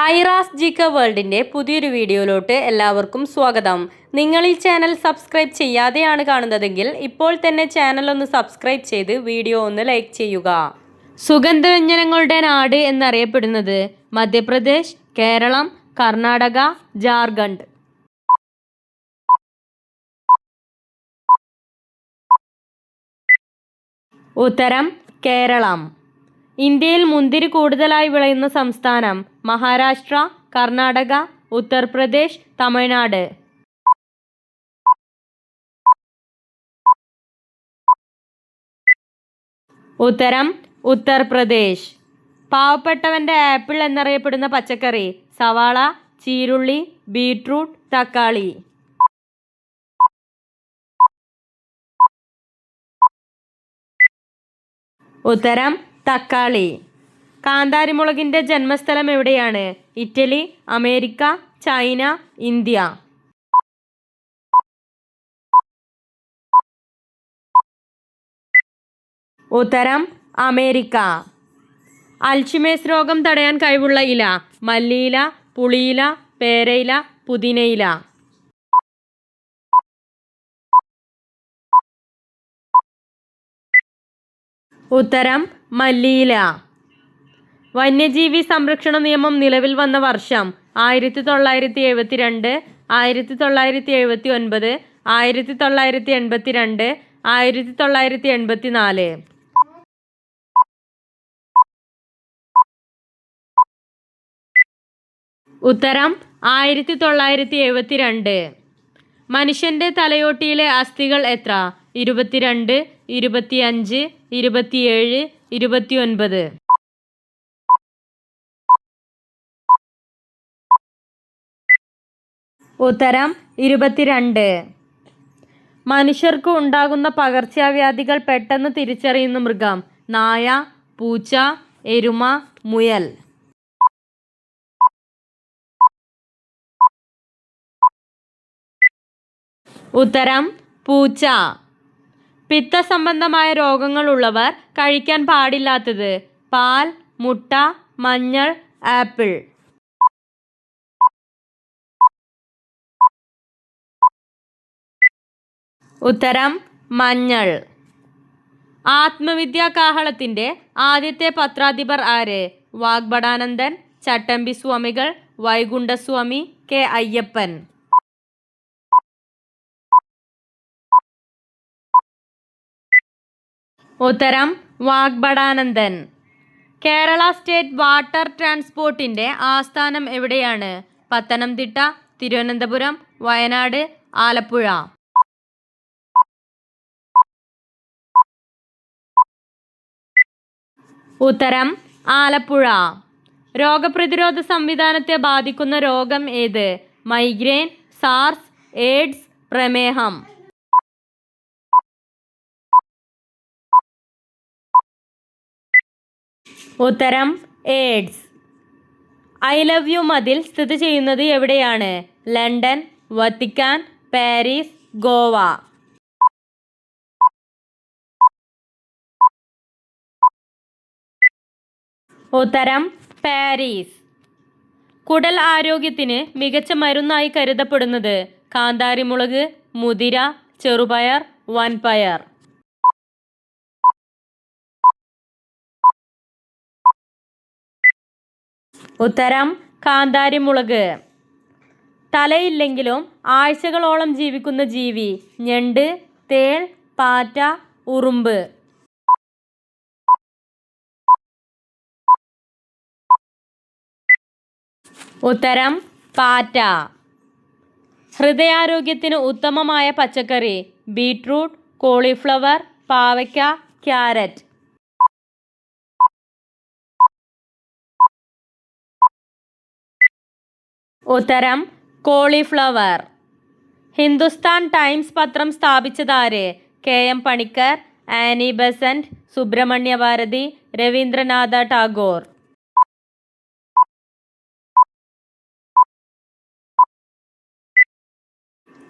ഐറാസ് ജിക്ക വേൾഡിന്റെ പുതിയൊരു വീഡിയോയിലോട്ട് എല്ലാവർക്കും സ്വാഗതം. നിങ്ങൾ ഈ ചാനൽ സബ്സ്ക്രൈബ് ചെയ്യാതെയാണ് കാണുന്നതെങ്കിൽ ഇപ്പോൾ തന്നെ ചാനൽ ഒന്ന് സബ്സ്ക്രൈബ് ചെയ്ത് വീഡിയോ ഒന്ന് ലൈക്ക് ചെയ്യുക. സുഗന്ധവ്യഞ്ജനങ്ങളുടെ നാട് എന്നറിയപ്പെടുന്നത് മധ്യപ്രദേശ് കേരളം കർണാടക ജാർഖണ്ഡ്. ഉത്തരം കേരളം. ഇന്ത്യയിൽ മുന്തിരി കൂടുതലായി വിളയുന്ന സംസ്ഥാനം മഹാരാഷ്ട്ര കർണാടക ഉത്തർപ്രദേശ് തമിഴ്നാട്. ഉത്തരം ഉത്തർപ്രദേശ്. പാവപ്പെട്ടവന്റെ ആപ്പിൾ എന്നറിയപ്പെടുന്ന പച്ചക്കറി സവാള ചീരുള്ളി ബീട്രൂട്ട് തക്കാളി. ഉത്തരം തക്കാളി. കാന്താരിമുളകിന്റെ ജന്മസ്ഥലം എവിടെയാണ്? Italy America China India. ഉത്തരം അമേരിക്ക. അൽഷിമേസ് രോഗം തടയാൻ കഴിവുള്ള ഇല. മല്ലിയില പുളിയില പേരയില പുതിനയില. ഉത്തരം മല്ലിയില വന്യജീവി സംരക്ഷണ നിയമം നിലവിൽ വന്ന വർഷം ആയിരത്തി തൊള്ളായിരത്തി എഴുപത്തി രണ്ട് ആയിരത്തി തൊള്ളായിരത്തി എഴുപത്തി ഒൻപത് ആയിരത്തി തൊള്ളായിരത്തി എൺപത്തി രണ്ട് ആയിരത്തി തൊള്ളായിരത്തി എൺപത്തി നാല് ഉത്തരം ആയിരത്തി തൊള്ളായിരത്തി എഴുപത്തി രണ്ട് മനുഷ്യന്റെ തലയോട്ടിയിലെ അസ്ഥികൾ എത്ര? ഇരുപത്തിരണ്ട് ഇരുപത്തിയഞ്ച് ഇരുപത്തിയേഴ് ഇരുപത്തിയൊൻപത്. ഉത്തരം ഇരുപത്തിരണ്ട്. മനുഷ്യർക്ക് ഉണ്ടാകുന്ന പകർച്ചവ്യാധികൾ പെട്ടെന്ന് തിരിച്ചറിയുന്ന മൃഗം നായ പൂച്ച എരുമ മുയൽ. ഉത്തരം പൂച്ച. പിത്തസംബന്ധമായ രോഗങ്ങളുള്ളവർ കഴിക്കാൻ പാടില്ലാത്തത് പാൽ മുട്ട മഞ്ഞൾ ആപ്പിൾ. ഉത്തരം മഞ്ഞൾ. ആത്മവിദ്യാ കാഹളത്തിന്റെ ആദ്യത്തെ പത്രാധിപർ ആര്? വാഗ്ബടാനന്ദൻ ചട്ടമ്പി സ്വാമികൾ വൈകുണ്ഠസ്വാമി കെ അയ്യപ്പൻ. ഉത്തരം വാഗ്ബടാനന്ദൻ കേരള സ്റ്റേറ്റ് വാട്ടർ ട്രാൻസ്പോർട്ടിന്റെ ആസ്ഥാനം എവിടെയാണ്? പത്തനംതിട്ട തിരുവനന്തപുരം വയനാട് ആലപ്പുഴ. ഉത്തരം ആലപ്പുഴ. രോഗപ്രതിരോധ സംവിധാനത്തെ ബാധിക്കുന്ന രോഗം ഏത്? മൈഗ്രെയിൻ സാർസ് എയ്ഡ്സ് പ്രമേഹം. ഉത്തരം എയ്ഡ്സ് ഐ ലവ് യു മതിൽ സ്ഥിതി ചെയ്യുന്നത് എവിടെയാണ്? London Vatican Paris Goa. ഉത്തരം പാരീസ്. കുടൽ ആരോഗ്യത്തിന് മികച്ച മരുന്നായി കരുതപ്പെടുന്നത് കാന്താരിമുളക് മുതിര ചെറുപയർ വൻപയർ. ഉത്തരം കാന്താരിമുളക്. തലയില്ലെങ്കിലും ആഴ്ചകളോളം ജീവിക്കുന്ന ജീവി ഞണ്ട് തേൾ പാറ്റ ഉറുമ്പ്. ഉത്തരം പാറ്റ. ഹൃദയാരോഗ്യത്തിന് ഉത്തമമായ പച്ചക്കറി ബീട്രൂട്ട് കോളിഫ്ലവർ പാവയ്ക്ക ക്യാരറ്റ്. ഉത്തരം കോളിഫ്ലവർ. ഹിന്ദുസ്ഥാൻ ടൈംസ് പത്രം സ്ഥാപിച്ചതാര്? K M Panikkar Annie Besant Subramania Bharati Rabindranath Tagore.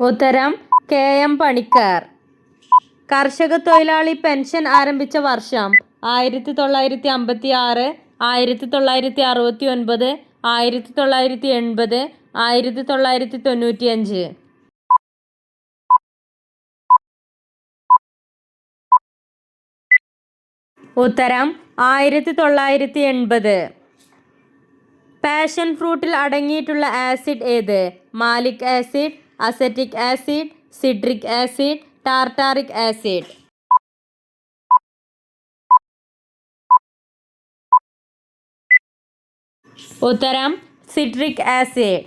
ഉത്തരം കെ എം പണിക്കർ. കർഷക തൊഴിലാളി പെൻഷൻ ആരംഭിച്ച വർഷം ആയിരത്തി തൊള്ളായിരത്തി അമ്പത്തി ആറ് ആയിരത്തി തൊള്ളായിരത്തി അറുപത്തി ഒൻപത് ആയിരത്തി തൊള്ളായിരത്തി എൺപത് ആയിരത്തി തൊള്ളായിരത്തി തൊണ്ണൂറ്റി അഞ്ച് ഉത്തരം ആയിരത്തി തൊള്ളായിരത്തി എൺപത് പാഷൻ ഫ്രൂട്ടിൽ അടങ്ങിയിട്ടുള്ള ആസിഡ് ഏത്? Malic acid acetic acid citric acid tartaric acid. ഉത്തരം സിട്രിക് ആസിഡ്.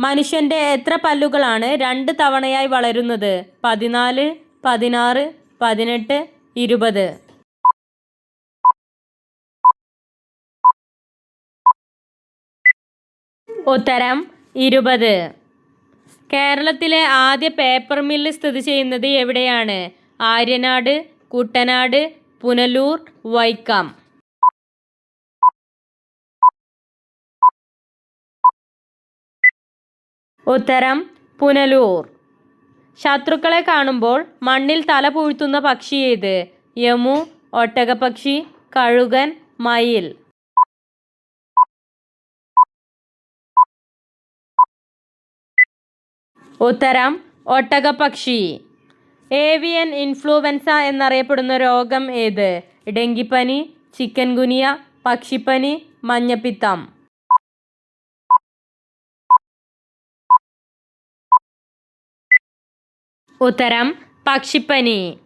മനുഷ്യന്റെ എത്ര പല്ലുകളാണ് രണ്ട് തവണയായി വളരുന്നത്? പതിനാല് പതിനാറ് പതിനെട്ട് ഇരുപത്. ഉത്തരം ഇരുപത്. കേരളത്തിലെ ആദ്യ പേപ്പർ മില്ല് സ്ഥിതി ചെയ്യുന്നത് എവിടെയാണ്? ആര്യനാട് കുട്ടനാട് പുനലൂർ വൈക്കം. ഉത്തരം പുനലൂർ. ശത്രുക്കളെ കാണുമ്പോൾ മണ്ണിൽ തല പൂഴ്ത്തുന്ന പക്ഷി ഏത്? യമു ഒട്ടകപ്പക്ഷി കഴുകൻ മയിൽ. ഉത്തരം ഒട്ടകപ്പക്ഷി. ഏവിയൻ ഇൻഫ്ലുവൻസ എന്നറിയപ്പെടുന്ന രോഗം ഏത്? ഡെങ്കിപ്പനി ചിക്കൻ ഗുനിയ പക്ഷിപ്പനി മഞ്ഞപ്പിത്തം. ഉത്തരം പക്ഷിപ്പനി.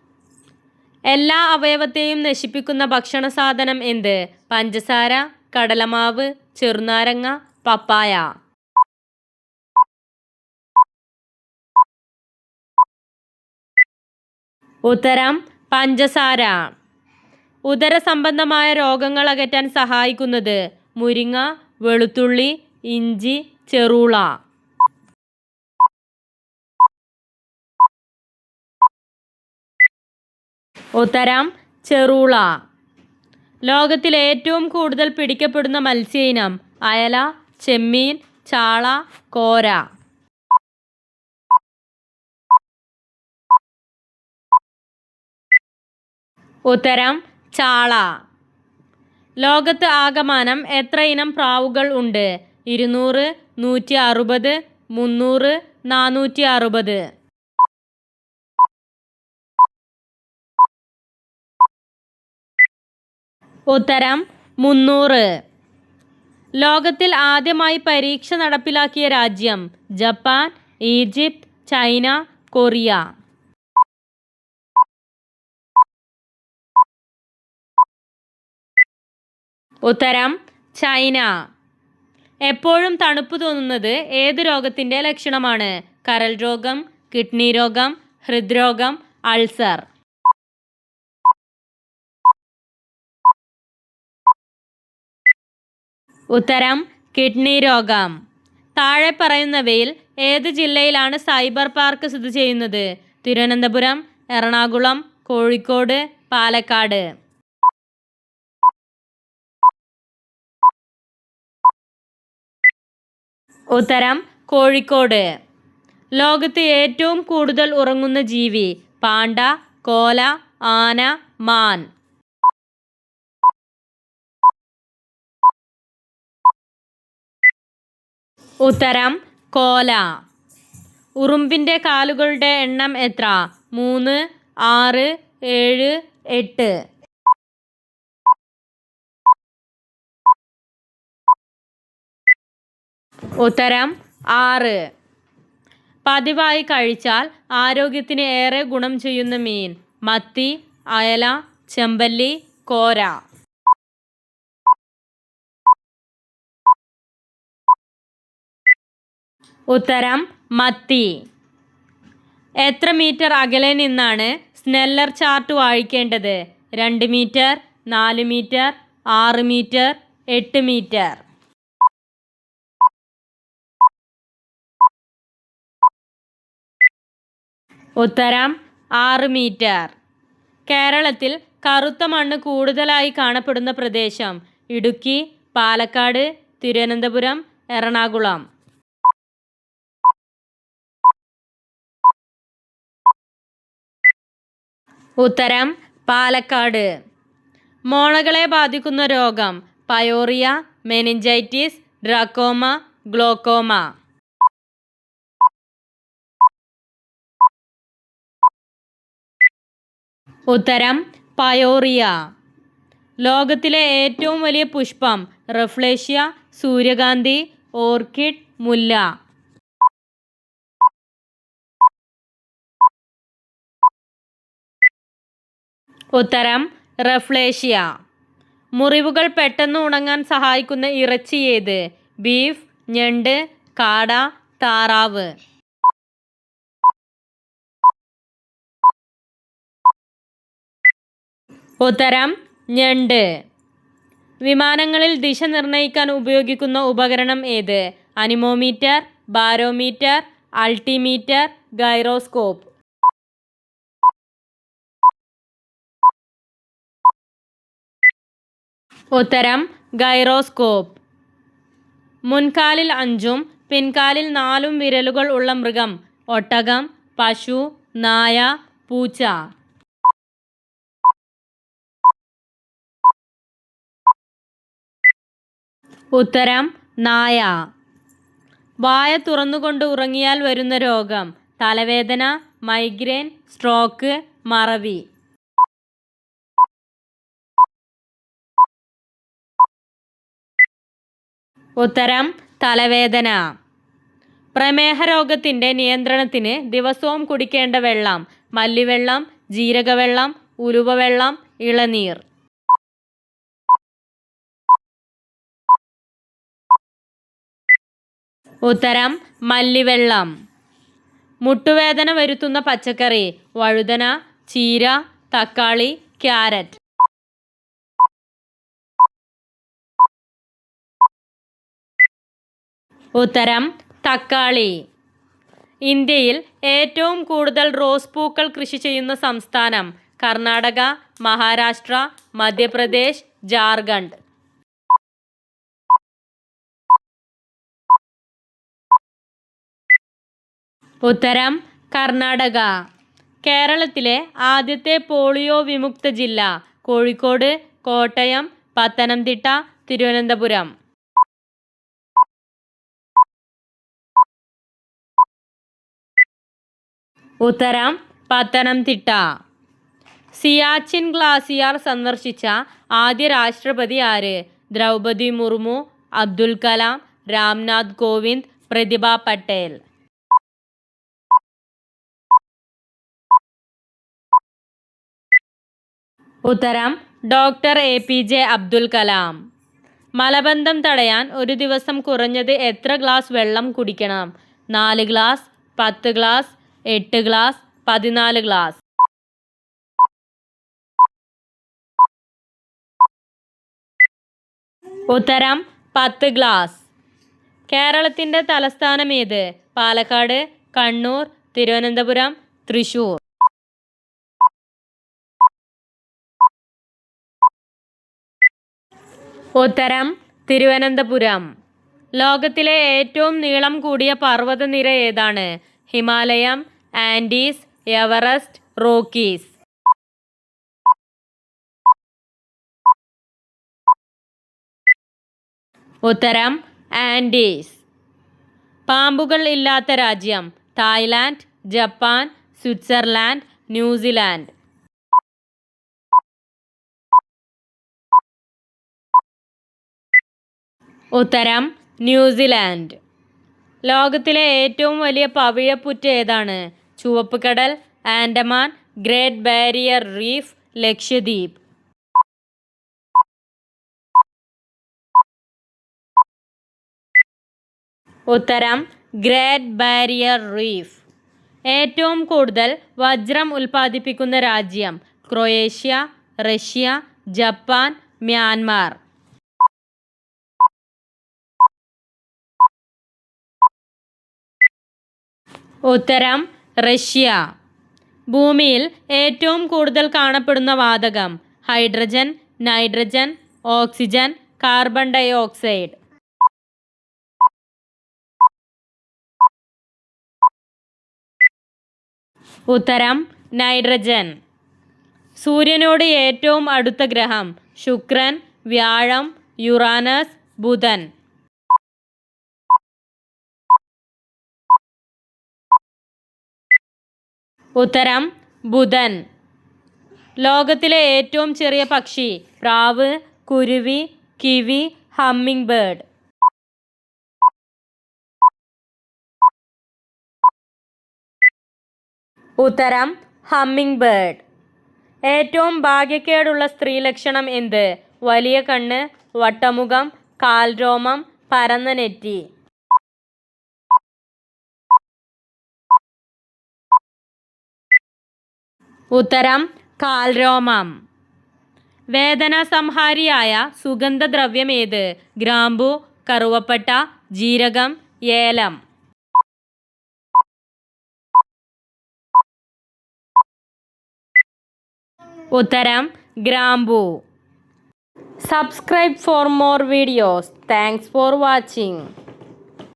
എല്ലാ അവയവത്തെയും നശിപ്പിക്കുന്ന ഭക്ഷണ സാധനം എന്ത്? പഞ്ചസാര കടലമാവ് ചെറുനാരങ്ങ പപ്പായ. ഉത്തരം പഞ്ചസാര. ഉദര സംബന്ധമായ രോഗങ്ങൾ അകറ്റാൻ സഹായിക്കുന്നത് മുരിങ്ങ വെളുത്തുള്ളി ഇഞ്ചി ചെറുള. ഉത്തരം ചെറുള. ലോകത്തിൽ ഏറ്റവും കൂടുതൽ പിടിക്കപ്പെടുന്ന മത്സ്യ ഇനം അയല ചെമ്മീൻ ചാള കോര. ഉത്തരം ചാള. ലോകത്ത് ആകമാനം എത്ര ഇനം പ്രാവുകൾ ഉണ്ട്? ഇരുന്നൂറ് നൂറ്റി അറുപത് മുന്നൂറ് നാനൂറ്റി അറുപത് ഉത്തരം മുന്നൂറ്. ലോകത്തിൽ ആദ്യമായി പരീക്ഷ നടപ്പിലാക്കിയ രാജ്യം ജപ്പാൻ ഈജിപ്ത് ചൈന കൊറിയ. ഉത്തരം ചൈന. എപ്പോഴും തണുപ്പ് തോന്നുന്നത് ഏത് രോഗത്തിന്റെ ലക്ഷണമാണ്? കരൾ രോഗം കിഡ്നി രോഗം ഹൃദ്രോഗം അൾസർ. ഉത്തരം കിഡ്നി രോഗം. താഴെ പറയുന്നവയിൽ ഏത് ജില്ലയിലാണ് സൈബർ പാർക്ക് സ്ഥിതി ചെയ്യുന്നത്? തിരുവനന്തപുരം എറണാകുളം കോഴിക്കോട് പാലക്കാട്. ഉത്തരം കോഴിക്കോട്. ലോകത്ത് ഏറ്റവും കൂടുതൽ ഉറങ്ങുന്ന ജീവി പാണ്ട കോല ആന മാൻ. ഉത്തരം കോല. ഉറുമ്പിന്റെ കാലുകളുടെ എണ്ണം എത്ര? മൂന്ന് ആറ് ഏഴ് എട്ട്. ഉത്തരം ആറ്. പതിവായി കഴിച്ചാൽ ആരോഗ്യത്തിന് ഏറെ ഗുണം ചെയ്യുന്ന മീൻ മത്തി അയല ചെമ്പല്ലി കോര. ഉത്തരം മത്തി. എത്ര മീറ്റർ അകലെ നിന്നാണ് സ്നെല്ലർ ചാർട്ട് വായിക്കേണ്ടത്? രണ്ട് മീറ്റർ നാല് മീറ്റർ ആറ് മീറ്റർ എട്ട് മീറ്റർ. ഉത്തരം ആറ് മീറ്റർ. കേരളത്തിൽ കറുത്ത മണ്ണ് കൂടുതലായി കാണപ്പെടുന്ന പ്രദേശം ഇടുക്കി പാലക്കാട് തിരുവനന്തപുരം എറണാകുളം. ഉത്തരം പാലക്കാട്. മോണകളെ ബാധിക്കുന്ന രോഗം പയോറിയ മെനിഞ്ചൈറ്റിസ് ഡ്രാക്കോമ ഗ്ലോക്കോമ. ഉത്തരം പയോറിയ. ലോകത്തിലെ ഏറ്റവും വലിയ പുഷ്പം റഫ്ലേഷ്യ സൂര്യകാന്തി ഓർക്കിഡ് മുല്ല. ഉത്തരം റഫ്ലേഷ്യ മുറിവുകൾ പെട്ടെന്ന് ഉണങ്ങാൻ സഹായിക്കുന്ന ഇറച്ചി ഏത്? ബീഫ് ഞണ്ട് കാട താറാവ്. ഉത്തരം ഞണ്ട്. വിമാനങ്ങളിൽ ദിശ നിർണയിക്കാൻ ഉപയോഗിക്കുന്ന ഉപകരണം ഏത്? Anemometer barometer altimeter gyroscope. ഉത്തരം ഗൈറോസ്കോപ്പ്. മുൻകാലിൽ അഞ്ചും പിൻകാലിൽ നാലും വിരലുകൾ ഉള്ള മൃഗം. ഒട്ടകം പശു നായ പൂച്ച. ഉത്തരം നായ. വായ തുറന്നുകൊണ്ട് ഉറങ്ങിയാൽ വരുന്ന രോഗം. തലവേദന മൈഗ്രെയിൻ സ്ട്രോക്ക് മറവി. ഉത്തരം തലവേദന. പ്രമേഹ രോഗത്തിന്റെ നിയന്ത്രണത്തിന് ദിവസവും കുടിക്കേണ്ട വെള്ളം മല്ലിവെള്ളം ജീരകവെള്ളം ഉലുവവെള്ളം ഇളനീർ. ഉത്തരം മല്ലിവെള്ളം. മുട്ടുവേദന വരുത്തുന്ന പച്ചക്കറി വഴുതന ചീര തക്കാളി ക്യാരറ്റ്. ഉത്തരം തക്കാളി. ഇന്ത്യയിൽ ഏറ്റവും കൂടുതൽ റോസ് പൂക്കൾ കൃഷി ചെയ്യുന്ന സംസ്ഥാനം കർണാടക മഹാരാഷ്ട്ര മധ്യപ്രദേശ് ജാർഖണ്ഡ്. ഉത്തരം കർണാടക. കേരളത്തിലെ ആദ്യത്തെ പോളിയോ വിമുക്ത ജില്ല കോഴിക്കോട് കോട്ടയം പത്തനംതിട്ട തിരുവനന്തപുരം. ഉത്തരം പത്തനംതിട്ട. സിയാച്ചിൻ ഗ്ലാസിയാർ സന്ദർശിച്ച ആദ്യ രാഷ്ട്രപതി ആര്? ദ്രൗപദി മുർമു അബ്ദുൽ കലാം രാംനാഥ് കോവിന്ദ് പ്രതിഭ പട്ടേൽ. ഉത്തരം doctor A P J Abdul Kalam. മലബന്ധം തടയാൻ ഒരു ദിവസം കുറഞ്ഞത് എത്ര ഗ്ലാസ് വെള്ളം കുടിക്കണം? നാല് ഗ്ലാസ് പത്ത് ഗ്ലാസ് എട്ട് ഗ്ലാസ് പതിനാല് ഗ്ലാസ്. ഉത്തരം പത്ത് ഗ്ലാസ്. കേരളത്തിന്റെ തലസ്ഥാനം ഏത്? പാലക്കാട് കണ്ണൂർ തിരുവനന്തപുരം തൃശൂർ. ഉത്തരം തിരുവനന്തപുരം. ലോകത്തിലെ ഏറ്റവും നീളം കൂടിയ പർവതനിര ഏതാണ്? ഹിമാലയം ആൻഡീസ് എവറസ്റ്റ് റോക്കീസ്. ഉത്തരം ആൻഡീസ് പാമ്പുകൾ ഇല്ലാത്ത രാജ്യം Thailand Japan Switzerland New Zealand. ഉത്തരം ന്യൂസിലാൻഡ്. ലോകത്തിലെ ഏറ്റവും വലിയ പവിഴപ്പുറ്റ് ഏതാണ്? ചുവപ്പ് കടൽ Andaman Great Barrier Reef Lakshadweep. ഉത്തരം ഗ്രേറ്റ് ബാരിയർ റീഫ്. ഏറ്റവും കൂടുതൽ വജ്രം ഉൽപ്പാദിപ്പിക്കുന്ന രാജ്യം ക്രൊയേഷ്യ റഷ്യ ജപ്പാൻ മ്യാൻമാർ. ഉത്തരം റഷ്യ. ഭൂമിയിൽ ഏറ്റവും കൂടുതൽ കാണപ്പെടുന്ന വാതകം hydrogen nitrogen oxygen carbon dioxide. ഉത്തരം നൈട്രജൻ. സൂര്യനോട് ഏറ്റവും അടുത്ത ഗ്രഹം ശുക്രൻ വ്യാഴം യുറാനസ് ബുധൻ. ഉത്തരം ബുധൻ. ലോകത്തിലെ ഏറ്റവും ചെറിയ പക്ഷി പ്രാവ് കുരുവി കിവി ഹമ്മിങ് ബേർഡ്. ഉത്തരം ഹമ്മിങ് ബേർഡ്. ഏറ്റവും ഭാഗ്യക്കേടുള്ള സ്ത്രീ ലക്ഷണം എന്ത്? വലിയ കണ്ണ് വട്ടമുഖം കാൽരോമം പരന്ന നെറ്റി. ഉത്തരം കാൽരോമം. വേദനാസംഹാരിയായ സുഗന്ധദ്രവ്യം ഏത് ഗ്രാമ്പു കറുവപ്പട്ട ജീരകം ഏലം. ഉത്തരം ഗ്രാമ്പു. Subscribe for more videos. Thanks for watching.